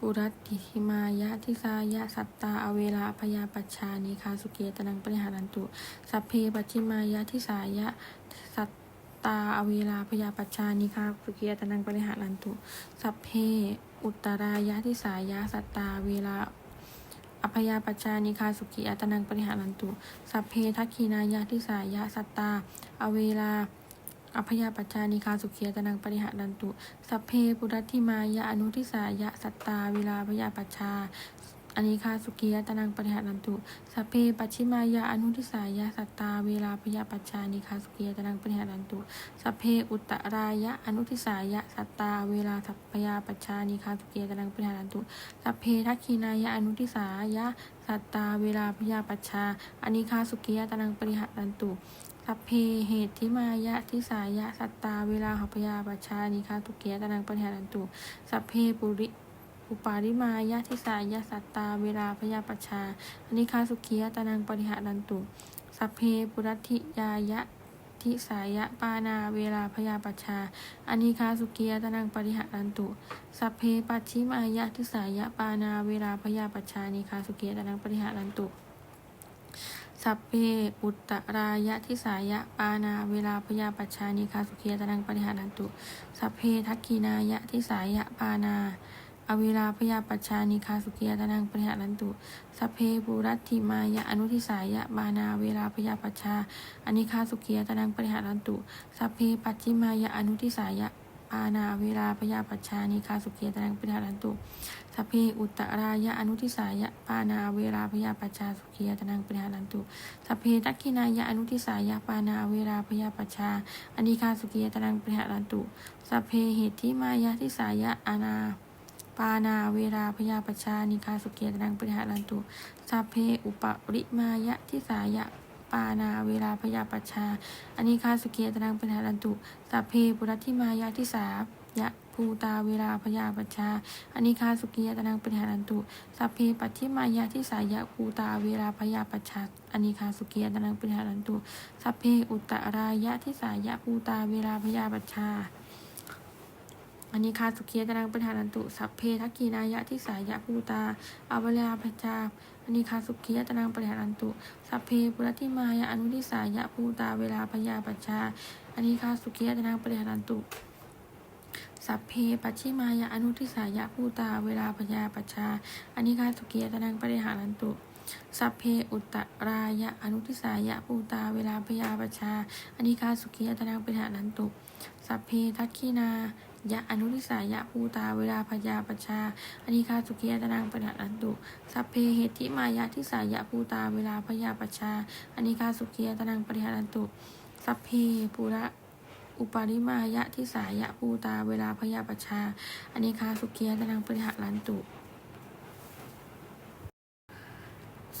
ปุรัตติหิมายะทิสายะสัตตาอเวลาพยาปัชชานิคาสุเกตนังปริหารันตุสัพเพปัจิมายะทิสายะสัตตาอเวลาพยาปัชชานิคาสุเกตนังปริหารันตุสัพเพอุตตรายะทิสายะสัตตาเวลาอภยาปัจจานิคาสุขีอัตนังปริหารันตุ สัพเพทักขีนายะทิสายะสัตตา อเวลา อภยาปัจจานิคาสุขีอัตนังปริหารันตุ สัพเพปุรัติมายะอนุทิสายะสัตตาเวลาพยาปัจชาอนิคาสุขีอัตนังปริหารันตุสัพเพปัจฉิมายะอนุทิสายะสัตตาเวลาพยาปัจจานิคาสุขีอัตนังปริหารันตุสัพเพอุตตรายะอนุทิสายะสัตตาเวลาสัพพยาปัจชานิคาสุขีอัตนังปริหารันตุสัพเพทักขีนายะอนุทิสายะสัตตาเวลาพยาปัชชาอนิคาสุกิยตนังปริหัตันตุ สัพเพเหตุทิมายะทิสายะสัตตาเวลาหพยาปัชานิคาสุเกิยตนังปริหัตันตุสัพเพปุริอุปาริมายะทิสายะสัตตาเวลาพยาปัชาอนิคาสุเกิยตนังปริหัตันตุสัพเพปุรัติยายะทิสายะปานาเวลาพยาปัชชาอนิคาสุกิยตนังปริหัตันตุ สัพเพปัจฉิมายะทิสายะปานาเวลาพยาปัชชานิคาสุเกตนังปริหารันตุ สัพเพอุตตรายะทิสายะปานาเวลาพยาปัชชานิคาสุเกตนังปริหารันตุ สัพเพทักขีนายะทิสายะปานาอเวลาพยาปัชชานิคาสุเกียตนังปริหารันตุ สัพเพปุรัติมายะอนุทิสายะบานาเวลาพยาปัชชาอนิคาสุเกียตนังปริหารันตุ สัพเพปัจฉิมายะอนุทิสายะ ปานาเวลาพยาปัชชานิคาสุเกตนังปิหารันตุสัพเพอุตตรายะอนุทิสายะปานาเวลาพยาปัชชาสุขียตนังปิหารันตุสัพเพทักขินายะอนุทิสายะปานาเวลาพยาปัชชาอนิคาสุขียตนังปิหารันตุสัพเพเหติมายะทิสายะอานาปานาเวลาพยาปัชานิคาสุขียตนังปริหารันตุสัพเพอุปริมายะทิสายะ ปานาเวลาพยาปัชชาอนิคาสุขียตนังเป็นหารันตุสัพเพปุรัติมายะทิสายะภูตาเวลาพยาปัชชาอนิคาสุกียตนังเป็นหารันตุสัพเพปัจฉิมายะทิสายะภูตาเวลาพยาปัชชาอนิคาสุกียตนังเป็นหารันตุสัพเพอุตตรายะทิสายะภูตาเวลาพยาปัชชา อนิคาสุขียตนังปริหารันตุสัพเพทักขีนายะทิสายะภูตาอเวลาปัชชาอนิคาสุขียตนังปริหารันตุสัพเพปุรติมายะอนุทิสายะภูตาเวลาพยาปัชชาอนิคาสุขียตนังปริหารันตุสัพเพปัจฉิมายะอนุทิสายะภูตาเวลาพยาปัชชาอนิคาสุเกียตนังปริหารันตุสัพเพอุตตรายะอนุทิสายะภูตาเวลาพยาปัชชาอนิคาสุเกียตนังปริหารันตุ สัพเพทักขินายะอนุทิสายะภูตาเวลาพยาปชาอนิคาสุเกียตนังปริหารันตุสัพเพเหติมายะทิสายะภูตาเวลาพยาปชาอนิคาสุเกียตนังปริหารันตุสัพเพปุระอุปาริมายะทิสายะภูตาเวลาพยาปชาอนิคาสุเกียตนังปริหารันตุ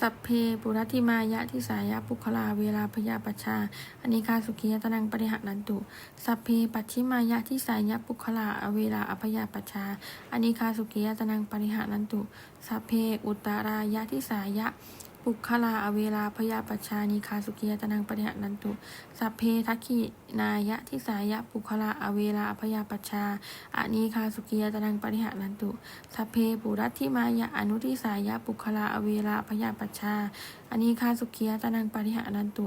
สัพเพปุรัติมายะทิสายะปุคลาเวลาพยาปัชชาอนิคาสุกียตนังปริหานันตุ สัพเพปัชชิมายะทิสายะปุคลาเวลาอภยาปัชชาอนิคาสุกียตนังปริหานันตุ สัพเพอุตตรายะทิสายะ ปุคลาอเวลาพยาปัชานิคาสุกียตนังปริหานันตุสัพเพทักขินายะทิสายะปุคลาอเวลาพยาปัชาอานิคาสุกียตนังปริหานันตุสัพเพปุรัตทิมายะอนุทิสายะปุคลาอเวลาพยาปัชาอานิคาสุกียตนังปริหานันตุ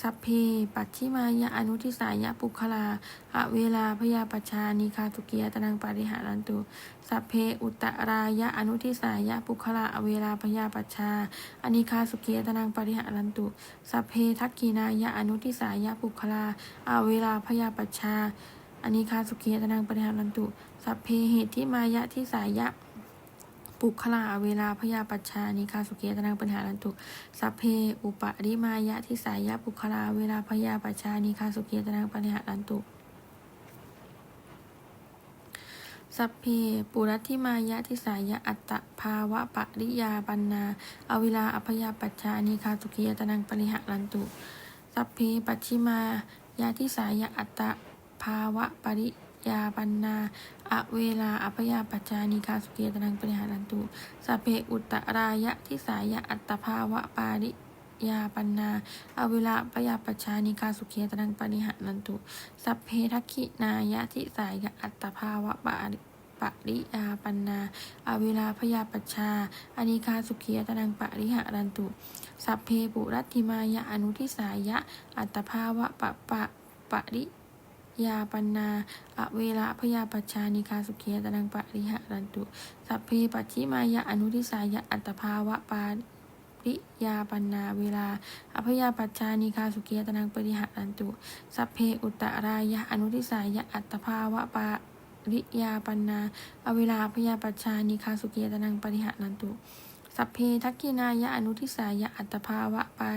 สัพเพ ปัจฉิมายะอนุทิสายะปุคลาอเวลาพยาปชานิคาสุกียตนังปริหารันตุสัพเพอุตตรายะอนุทิสายะปุคลาอเวลาพยาปชาอนิคาสุกียตนังปริหารันตุสัพเพทักขีนายะอนุทิสายะปุคลาอเวลาพยาปชาอนิคาสุขียตนังปริหารันตุสัพเพเหติมายะทิสายะ ปุคลาเวลาพยาปัชชานิคาสุเกตนังปัญหารันตุสัพเพอุปริมายะทิสายะปุคลาเวลาพยาปัชชานิคาสุเกตนังปัญหารันตุสัพเพปุรัติมายะทิสายะอัตตภาวะปริยาปันนาอเวลาอภยาปัชชานิคาสุเกตนังปริหารันตุ สัพเพปัจฉิมายะทิสายะอัตตภาวะปริ ยาปันนาอเวลาอภยาปัจจานิคาสุเกตนังปริหารันตุสัพเพอุตตรายะทิสายะอัตตภาวะปาริยาปันนาอเวลาปยาปัจานิคาสุเกตนังปริหารันตุ สัพเพทักขินายะทิสายะอัตภาวะปาริปริยาปันนาอเวลาพยาปัชชาอนิคาสุขียตนังปริหะรันตุ สัพเพปุรัตติมายะอนุทิสายะอัตตภาวะปะปะปริ ยาปันนา อเวลาพยาปัชชานิคาสุขียตนังปริหะรันตุ สัพเพปัจฉิมายะอนุทิสายะอัตภาวะปาริยาปันนาเวลา อภยาปัจจานิคาสุเกียตนังปริหะรันตุ สัพเพอุตตรายะอนุทิสายะอัตภาวะปาริยาปันนา อเวลาอภยาปัจจานิคาสุเกียตนังปริหะรันตุ สัพเพทักกินายะอนุทิสายะอัตภาวะปา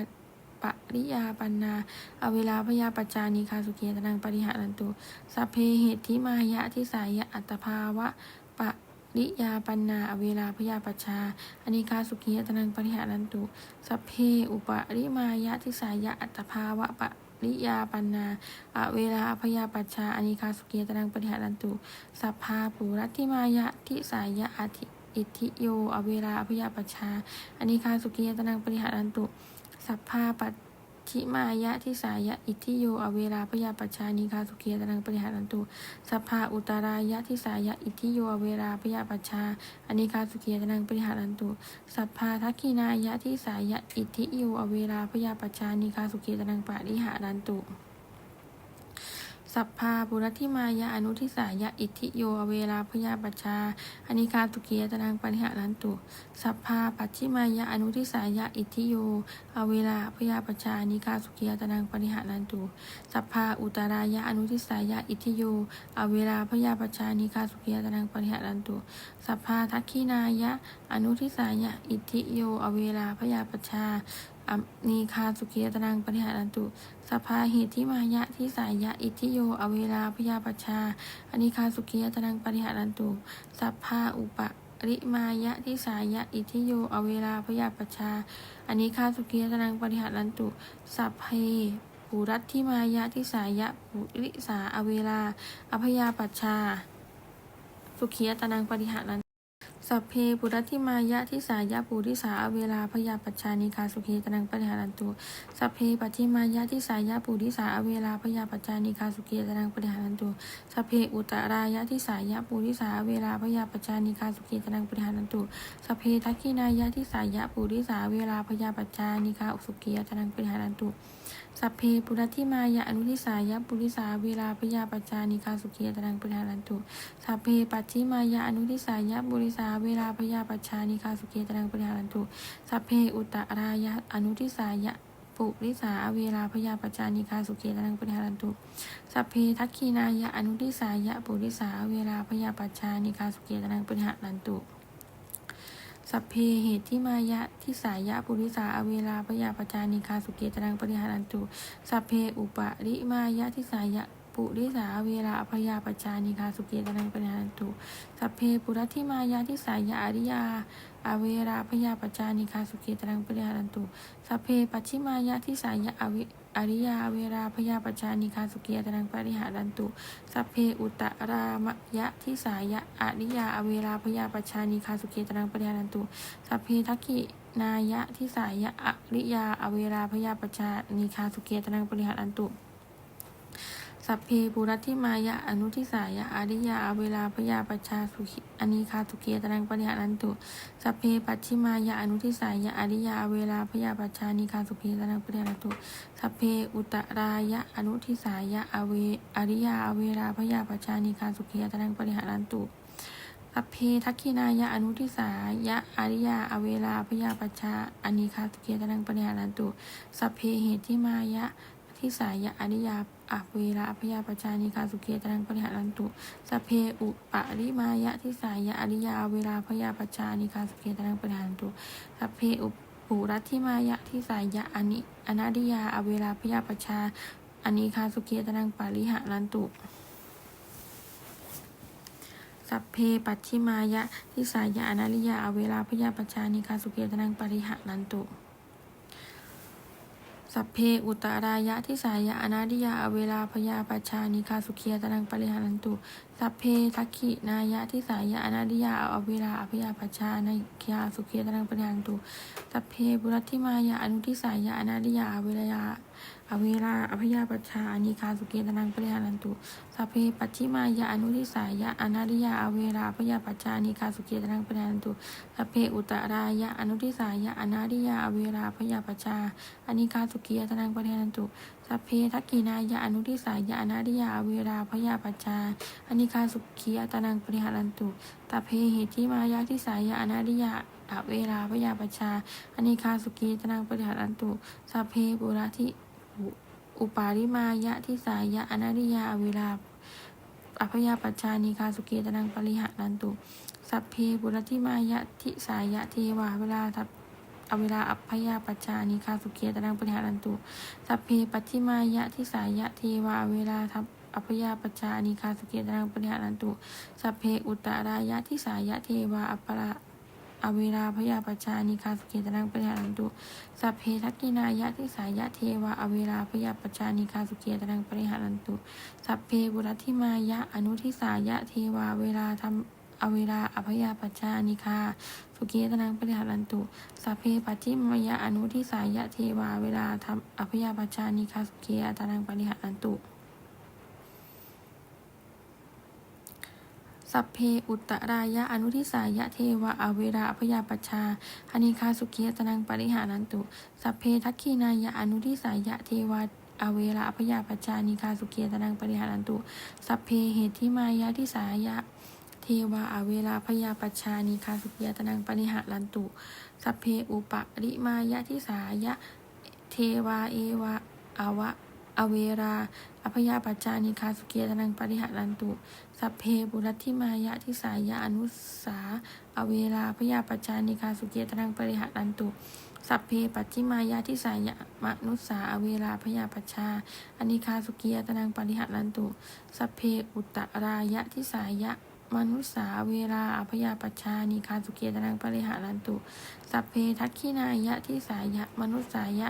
ปริยาปันนา อเวลาพยาปัจจานิคาสุเกียตนังปริหะรันตุสัพเพเหติมายะทิสายะอัตภาวะปะริยาปันนา อเวลาพยาปัจชาอนิคาสุขียตนังปริหารันตุสัพเพอุปริมายะทิสายะอัตภาวะปะริยาปันนา อเวลาพยาปัจชาอนิคาสุขียตนังปริหารันตุสัพพาปุรัติมายะทิสายะอธิอิทิโย อเวลาพยาปัจชาอนิคาสุขียตนังปริหารันตุ สัพพาปัจชิมายะทิสายะอิทิโย อเวลาพยาปัจชานิคาสุขียตนังปริหารันตุสัพพาอุตรายะทิสายะอิทิโย อเวลาพยาปัชชาอนิคาสุขียตนังปริหารันตุสัพพาทักขินายะทิสายะอิทิโย อเวลาพยาปัชชานิคาสุขียตนังปริหารันตุ สัพพาปุรัติมายะอนุทิสายะอิทธิโยเวลาพยาปัชชาอนิคาสุขียตนังปริหารันตุ สัพพาปัจฉิมายะอนุทิสายะอิทธิโยอเวลาพยาปัชชานิคาสุขียตนังปริหารันตุสัพพาอุตรายะอนุทิสายะอิทธิโยอเวลาพยาปัจจานิคาสุขียตนังปริหารันตุ สัพพาทักขินายะอนุทิสายะอิทธิโยอเวลาพยาปัจจาอนีคาสุขียตนังปริหารันตุ สัพพาเหติมายะทิสายะอิทธิโย อเวลาพยาปัจจาอนิคาสุขียตนังปริหารันตุสัพพาอุปริมายะทิสายะอิทิโย อเวลาพยาปัจจาอนิคาสุขียตนังปริหารันตุ สัพเพปุรัตทิมายะทิสายะปุริสาอเวลาอภยาปชชา สุขียตนังปริหารัน สัพเพปุรัติมายะทิสายะปุริสาอเวลาพยาปัชานิคาสุขีตนังปริหารันตุสัพเพปัจฉิมายะทิสายะปุริสาอเวลาพยาปัชานิคาสุขีตนังปริหารันตุสัพเพอุตรายะทิสายะปุริสาอเวลาพยาปัชานิคาสุขีตนังปริหารันตุสัพเพทักขินายะทิสายะปุริสาเวลาพยาปัชานิคาสุขีตนังปริหารันตุ สัพเพปุรัติมายะอนุทิสายะปุริสาเวลาพยาปัจจานิคาสุขียตนังปริหารันตุสัพเพปัจฉิมายะอนุทิสายะปุริสาเวลาพยาปัจจานิคาสุขียตนังปริหารันตุสัพเพอุตตรายะอนุทิสายะปุริสาเวลาพยาปัจจานิคาสุขียตนังปริหารันตุสัพเพทักขีนายะอนุทิสายะปุริสาเวลาพยาปัจจานิคาสุขียตนังปริหารันตุ สัพเพเหตุที่มายะที่สายะปุริสาอเวลาพยาปจานิคาสุเกตนังปริหารันตุสัพเพอุปริมายะที่สายะ ปุริสาเวลาพยาปจานิคาสุเกตนังปริหารันตุสัพเพปุรัติมายะที่สายะอริยาอเวราพยาปจานิคาสุเกตนังปริหารันตุสัพเพปัจฉิมายะที่สายะอวิอริยาเวราพยาปจานิคาสุเกียตนังปริหารันตุสัพเพอุตรามยะทิสายะอริยาอเวราพยาปชานิคาสุเกตนังปริหารันตุสัพเพทักขินายะทิสายะอริยาอเวราพยาปชานิคาสุเกตนังปริหารันตุ สัพเพปุรัติมายะอนุทิสายะอาริยาเวลาพยาปชาสุขิอนิคาสุเกียตนังปริหารันตุสัพเพปัจฉิมายะอนุทิสายะอาริยาเวลาพยาปัจจานิคาสุขีตนังปริยาตุสัพเพอุตรายะอนุทิสายะอเวอริยาเวลาพยาปัจจานิคาสุขีตนังปริหารันตุสัพเพทักขินายะอนุทิสายะอริยาอเวลาพยาปัจจาอนิคาสุขีตนังปริหารันตุสัพเพเหติมายะ ทิสายะอริยาอเวลาพยาปัจานิคาสุขีตนังปริหารันตุสัพเพอุปะริมายะทิสายะอริยาเวลาพยาปัจานิคาสุเกตนังปริหารันตุสัพเพอุปุรัตทิมายะทิสายะอนิอนาดิยาอเวลาพยาปัจจาอนิคาสุเกตนังปาริหารันตุสัพเพปัจฉิมายะทิสายะอนาริยาอเวลาพยาปัจจานิคาสุเกตนังปาริหารันตุ สัพเพอุตตรายะทิสายะอนาดิยาอเวลาพยาปัชชานิคาสุขียตนังปริหารันตุ สัพเพทักขินายะทิสายะอนาดิยาอเวลาอภยาปชาในคยาสุขียตนังปริหารันตุสัพเพบุรัติมายะอนุทิสายะอนาดิยาอเวลาอเวลาอภยาปชาอานิคาสุเกตนังปริหารันตุสัพเพปัจฉิมายะอนุทิสายะอนาริยาอเวลาอภยาปชาอานิคาสุเกตนังปริหารันตุสัพเพอุตรายะอนุทิสายะอนาริยาอเวลาอภยาปชาอานิคาสุเกตนังปริหารันตุ สัพเพทักกินายะอนุทิสายะอนาริยาเวลาอภยาปัชชาอานิคาสุขียตนังปริหารันตุสัพเพเหติมายะทิสายะอนาริยาอเวลาพยาปชชาอนิคาสุกีตนังปริหารันตุสัพเพปุระทิอุปาริมายะทิสายะอนาริยาเวลาอภยาปัชชานิคาสุกีตนังปริหารันตุสัพเพปุระทิมายะทิสายะเทวาเวลาทัพ อเวลาอัพยาปัชชานิคาสุเกีตนังปริหารันตุสัพเพปัจฉิมายะทิสายะเทวาเวลาทัพอัพยาปัชชานิคาสุเกีตนังปริหารันตุสัพเพอุตตรายะทิสายะเทวาอัปปะอเวลาพยาปชานิคาสุเกตนังปริหารันตุสัพเพทักกินายะทิสายะเทวะอเวลาพยาปชานิคาสุเกตนังปริหารันตุสัพเพบุรัติมายะอนุทิสายะเทวาเวลาทำ อเวลาอภยาปชานิคา สุเกตนังปริหารันตุสัพเพปัจจิมายะอนุทิสายะเทวาเวลาทำอภยาปชานิคาสุเกตนังปริหารันตุสัพเพอุตตรายะอนุทิสายะเทวะอเวราอภยาปชาอนิคาสุขียตนังปริหานันตุสัพเพทักขีนายะอนุทิสายะเทวะอเวราอภยาปชานิคาสุขียตนังปริหานันตุสัพเพเหติมายะทิสายะ ทวะอเวราพยาปัชชานิคาสุขียตนังปริหารันตุสัพเพอุปริมายะทิสายะ เทวาเอวะอวะอเวราอภยาปัจจานิคาสุเกียตนังปริหารันตุ สัพเพบุรัติมายะทิสายะอนุสา อเวราพยาปัจจานิคาสุเกียตนังปริหารันตุ สัพเพปัจจิมายะทิสายะมนุสา อเวราพยาปัจชาอนิคาสุกียตนังปริหารันตุ สัพเพอุตตรายะทิสายะ มนุสาเวลาอภยาปัชชานิคาสุเกตนังปริหารันตุ สัพเพทักขินายะทิสายะ มนุสายะ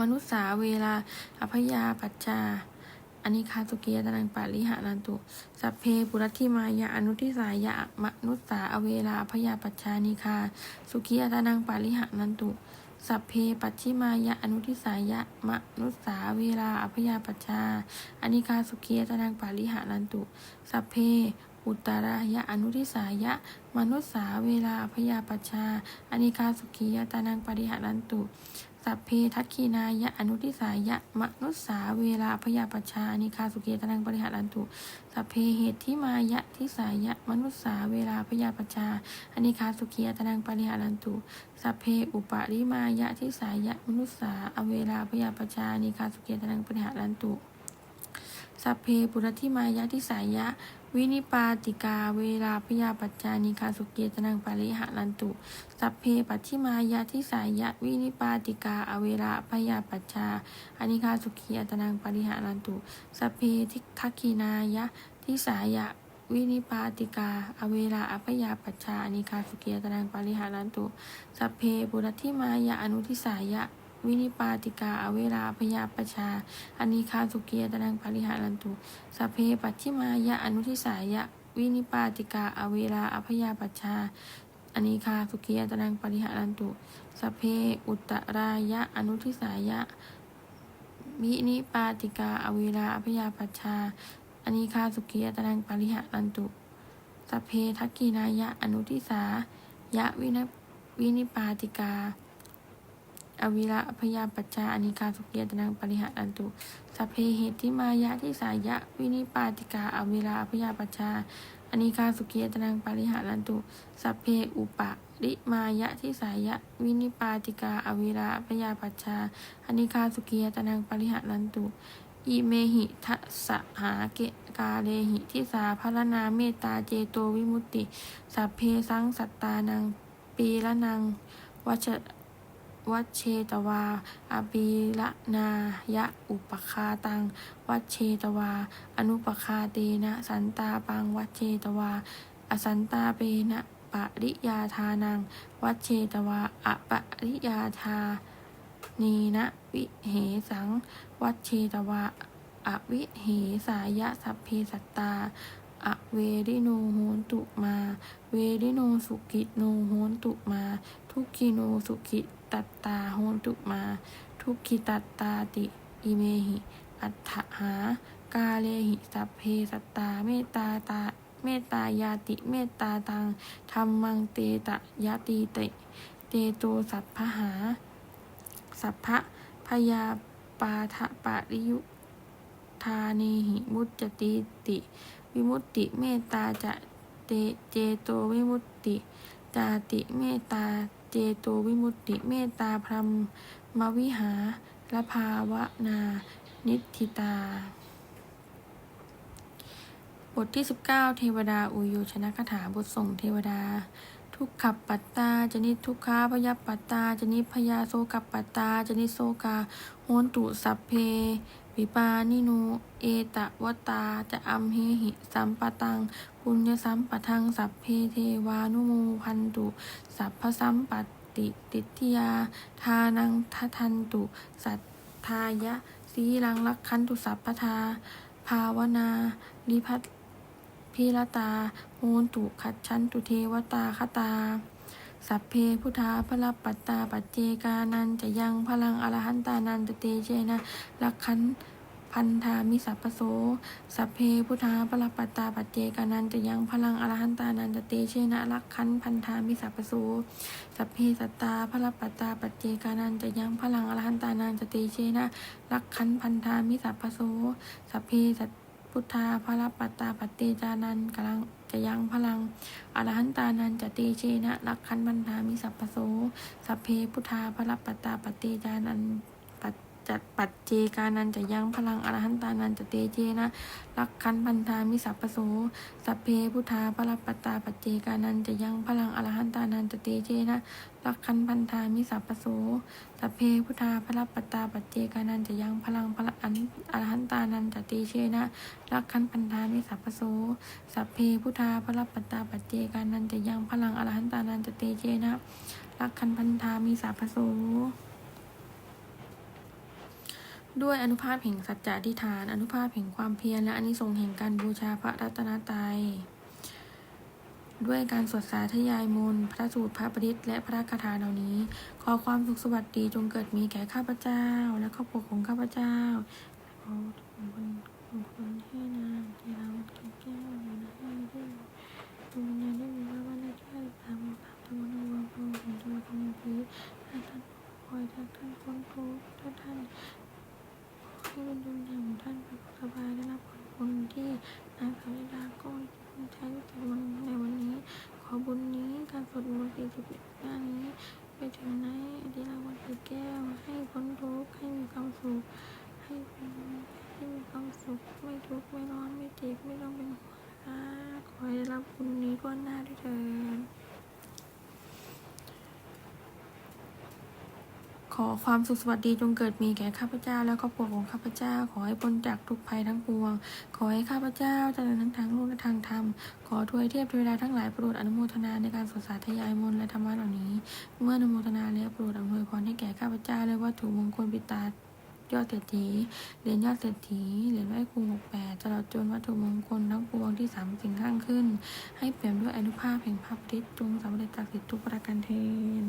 มนุษสาเวลาอภยาปัจจาอนิคาสุเกียตนังปาลิหารันตุ สัพเพปุรัติมายะอนุทิสายะมนุษสาอเวลาอภยาปัจจานิคา สุเกียตนังปาลิหารันตุ สัพเพปัจฉิมายะอนุทิสายะมนุสาเวลาอภยาปัจจาอนิคาสุเกียตนังปาริหานันตุ สัพเพอุตตรายะอนุทิสายะมนุษสาเวลาอภยาปัชชาอนิคาสุขียตานังปริหารันตุ สัพเพทักขีนายะอนุทิสายะมนุษสาเวลาพยาปชานิคาสุเกตนังปริหารันตุสัพเพเหตุที่มายะทิสายะมนุษสาเวลาพยาปชาอนิคาสุเกตนังปริหารันตุสัพเพอุปริมายะทิสายะมนุษสาอเวลาพยาปชานิคาสุเกตนังปริหารันตุสัพเพปุรธิมายะทิสายะ วินิปาติกาเวลาพยาปัจจานิคาสุเกตนังปาริหารันตุ สัพเพปัจฉิมายะทิสายะวินิปาติกาอเวลาพยาปัจจาอนิคาสุขียตนังปาริหารันตุ สัพเพทิทักขีนายะทิสายะวินิปาติกา อเวลาอภยาปัจจานิคาสุเกียตนังปาริหารันตุ สัพเพบุรธิมายะอนุทิสายะ วินิปาติกาอเวลาพยาปชาอนิคาสุเกียตนังปริหารันตุสเพปัจฉิมายะอนุทิสายะ วินิปาติกาอเวลาอภยาปชาอนิคาสุเกียตนังปริหารันตุสเพอุตตรายะอนุทิสายะวินิปาติกาอเวลาอภยาปชาอนิคาสุกียตนังปริหารันตุสเพทักกีนายะอนุทิสายะวินวินิปาติกา อวิระพยาปัจจาอนิคาสุเกียตนังปริหารันตุสัพเพเหติมายะที่สายะ วินิปาติกาอวิระพยาปัจจาอนิคาสุเกียตนังปริหารันตุสัพเพอุปะริมายะที่สายะ วินิปาติกาอวิระพยาปัจจาอนิคาสุเกียตนังปริหารันตุอิเมหิทัสหาเกกาเลหิทิสาพรนาเมตตาเจโตวิมุตติ สัพเพสังสัตตานัง ปีละนังวัช วัชเชตวาอปีละนายะอุปคาตัง วัชเชตวา อนุปคาเตนะ สันตาปัง วัชเชตวา อสันตาเปนะปริยาทานัง วัชเชตวา อปริยาทานีนะวิเหสัง วัชเชตวา อวิเหสายะสัพเพสัตตาอเวริโนโหนตุมา เวริโนสุกิโนโหนตุมา ทุกิโนสุกิ ตัตตาโหตุมา ทุกขิตัตตาติ อิเมหิ อัตถหากาเลหิสัพเพสัตตาเมตตาตาเมตตายาติเมตตาตังธรรมังเตตะยาติเตเตโตสัพพหา สัพพะพยาปาทะปาริยุทาเนหิมุจจติติ วิมุตติเมตตาจะเตเจโตวิมุตติ จาติเมตตา เจโตวิมุตติเมตตาพรหมมวิหาละภาวนา นิทธิตา บทที่ 19 เทวดาอุโยชนะคาถาบทส่งเทวดา ทุกขับปัตตา จนิทุกขาพยาปัตตา จนิพยาโซกับปัตตา จนิโซกาโหนตุสัพเพ วิปานิโน เอตะวตา จะอัมเหหิสัมปตัง ปุญญสัมปทัง สัพเพเทวานุโมพันตุ สัพพสัมปัตติติทิยา ทานังทัทันตุ สัทธายะสีลังลักขันตุสัพพทา ภาวนาลิพัตพิรตาโหนตุขัดชันตุเทวตาคตา สัพเพพุทธาพระปัตตาปัจเจกานันจะยังพลังอรหันตานันตเตเจนะลักขันพันธามิสัพโส สัพเพพุทธาพระปัตตาปัจเจกานันจะยังพลังอรหันตานันตเตเชนะลักขันพันธามิสัพโส สัพเพสัตตาพระปัตตาปัจเจกานันจะยังพลังอรหันตานันตเตเชนะลักขันพันธามิสัพพโส สัพเพสัต พุทธาพระปัตตาปัจเจจานันกำลังจะยังพลัง อรหันตานันจะตีเชนะรักขันบันทามิสัพพโสสัพเพพุทธาพระปัตตาปฏิจานัน จัดปัจเจกานันจะยังพลังอรหันตานันจะเตเชนะลักขันบันทามิสัพพโสสัพเพพุทธาพระปัตตาปัจเจกานันจะยังพลังอรหันตานันจะเตเชนะลักขันพันธามิสัพพโสสัพเพพุทธาพระปัตตาปัจเจกานันจะยังพลังพระอันอรหันตานันจะเตเชนะลักขันพันธามิสัพพโสสัพเพพุทธาพระปัตตาปัจเจกานันจะยังพลังอรหันตานันจะเตเชนะลักขันพันธามิสัพพโส ด้วยอนุภาพแห่งสัจจะอธิษฐาน อนุภาพแห่งความเพียร และอนิสงส์แห่งการบูชาพระรัตนตรัย ด้วยการสวดสาธยายมนพระสูตรพระปริศและพระคาถาเหล่านี้ ขอความสุขสวัสดีจงเกิดมีแก่ข้าพเจ้า และครอบครัวของข้าพเจ้า ดมนต์สี่สิบเอ็ดหน้านี้ ไปถึงไหนที่เราวันติแก้ว ให้พ้นทุกข์ให้มีความสุขให้ให้มีความสุข ไม่ทุกข์ ไม่ร้อน ไม่เจ็บ ไม่ต้องเป็นห่วงนะคะขอให้ได้รับบุญนี้ก้อนหน้าด้วยเถิด ขอความสุขสวัสดีจงเกิดมีแก่ข้าพเจ้า และครอบครัวของข้าพเจ้า ขอให้พ้นจากทุกภัยทั้งปวง ขอให้ข้าพเจ้าเจริญทั้งทางโลกและทางธรรม ขอทวยเทพเทวดาทั้งหลายโปรดอนุโมทนาในการสวดสาธยายมนต์และธรรมะเหล่านี้ เมื่ออนุโมทนาแล้วโปรดอำนวยพรให้แก่ข้าพเจ้าและวัตถุมงคลปิตายอดเศรษฐีเหรียญยอดเศรษฐีเหรียญไหว้ครูหกแปดตลอดจนวัตถุมงคลทั้งปวงที่สามสิ่งข้างขึ้น ให้เปี่ยมด้วยอนุภาพแห่งพระปฏิจจงสำเร็จจากสิทธิทุกประการเทน